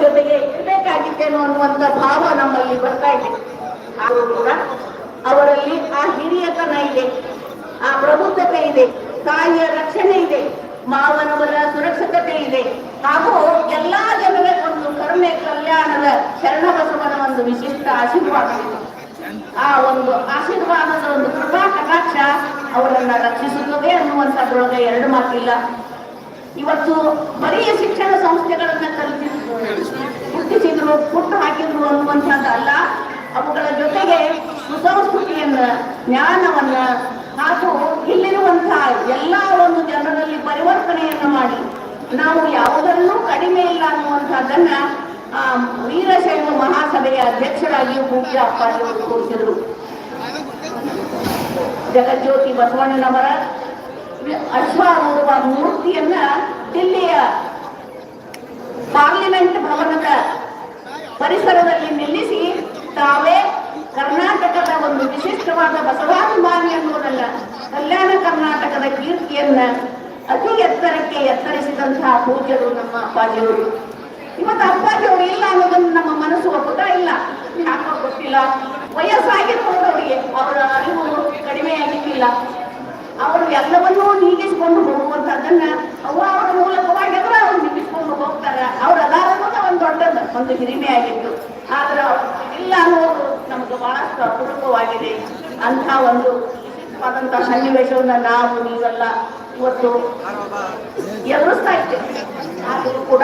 ಜೊತೆಗೆ ಇರಬೇಕಾಗಿತ್ತೇನೋ ಅನ್ನುವಂತ ಭಾವ ನಮ್ಮಲ್ಲಿ ಬರ್ತಾ ಇದೆ. ಆದರೂ ಕೂಡ ಅವರಲ್ಲಿ ಆ ಹಿರಿಯತನ ಇದೆ, ಆ ಪ್ರಬುದ್ಧತೆ ಇದೆ, ತಾಯಿಯ ರಕ್ಷಣೆ ಇದೆ, ಮಾವನವರ ಸುರಕ್ಷಿತತೆ ಇದೆ, ಹಾಗೂ ಎಲ್ಲಾ ಜನರ ಒಂದು ಕರುಣೆ ಕಲ್ಯಾಣದ ಶರಣಬಸವನ ಒಂದು ವಿಶಿಷ್ಟ ಆಶೀರ್ವಾದ ಆ ಒಂದು ಆಶೀರ್ವಾದದ ಒಂದು ಕೃಪಾ ಕಟಾಕ್ಷ ಅವರನ್ನ ರಕ್ಷಿಸುತ್ತದೆ ಅನ್ನುವಂಥದ್ರೊಳಗೆ ಎರಡು ಮಾತಿಲ್ಲ. ಇವತ್ತು ಬರೀ ಶಿಕ್ಷಣ ಸಂಸ್ಥೆಗಳನ್ನ ಸುಸಂಸ್ಕೃತಿಯನ್ನ ಜ್ಞಾನವನ್ನ, ಹಾಗೂ ಇಲ್ಲಿರುವಂತಹ ಎಲ್ಲ ಒಂದು ಜನರಲ್ಲಿ ಪರಿವರ್ತನೆಯನ್ನ ಮಾಡಿ. ನಾವು ಯಾವುದನ್ನೂ ಕಡಿಮೆ ಇಲ್ಲ ಅನ್ನುವಂತಹದ್ದನ್ನ ಆ, ವೀರಶೈವ ಮಹಾಸಭೆಯ ಅಧ್ಯಕ್ಷರಾಗಿಯೂ ಪೂಜ್ಯ ಅಪ್ಪಾಜಿಯವರು ತೋರಿಸಿದರು. ಜಗಜ್ಯೋತಿ ಬಸವಣ್ಣನವರ ಅಶ್ವಾರೂಪ ಮೂರ್ತಿಯನ್ನ ದಿಲ್ಲಿಯ ಪಾರ್ಲಿಮೆಂಟ್ ಭವನದ ಪರಿಸರದಲ್ಲಿ ಕರ್ನಾಟಕದ ಬಸವಾದಿ ವಿಶಿಷ್ಟವಾದ ಬಸವಾಭಿಮಾನಿ ಅನ್ನೋದಲ್ಲ, ಕಲ್ಯಾಣ ಕರ್ನಾಟಕದ ಕೀರ್ತಿಯನ್ನ ಅತಿ ಎತ್ತರಕ್ಕೆ ಎತ್ತರಿಸಿದಂತಹ ಪೂಜ್ಯರು ನಮ್ಮ ಅಪ್ಪಾಜಿಯವರು. ಇವತ್ತು ಅಪ್ಪಾಜಿಯವರು ಇಲ್ಲ ಅನ್ನೋದನ್ನು ನಮ್ಮ ಮನಸ್ಸು ಒಪ್ಪುತ್ತಾ ಇಲ್ಲ. ಯಾಕೋ ಗೊತ್ತಿಲ್ಲ. ವಯಸ್ಸಾಗಿರ್ಬೋದು ಅವರಿಗೆ ಅವರ ಅರಿವು ಕಡಿಮೆ ಆಗಿದ್ದಿಲ್ಲ ಅವರು ಎಲ್ಲವನ್ನೂ ನೀಗಿಸಿಕೊಂಡು ಹೋಗುವಂತದ್ದನ್ನ ಅವ್ವ ಅವರ ಮೂಲಕವಾಗಿ ಅವರು ಅವ್ರು ನೀಗಿಸಿಕೊಂಡು ಹೋಗ್ತಾರೆ. ಅವ್ರ ಅದಾರ ಒಂದು ದೊಡ್ಡದು ಒಂದು ಹಿರಿಮೆ ಆಗಿತ್ತು ಆದ್ರೆ ಇಲ್ಲ ಅನ್ನೋದು ನಮ್ಗೆ ಬಹಳಷ್ಟು ಅಪರೂಪವಾಗಿದೆ. ಅಂತ ಒಂದು ವಿಶಿಷ್ಟವಾದಂತಹ ಸನ್ನಿವೇಶವನ್ನ ನಾವು ನೀವೆಲ್ಲ ಇವತ್ತು ಎದುರಿಸ್ತಾ ಇದ್ದೇವೆ. ಆದರೂ ಕೂಡ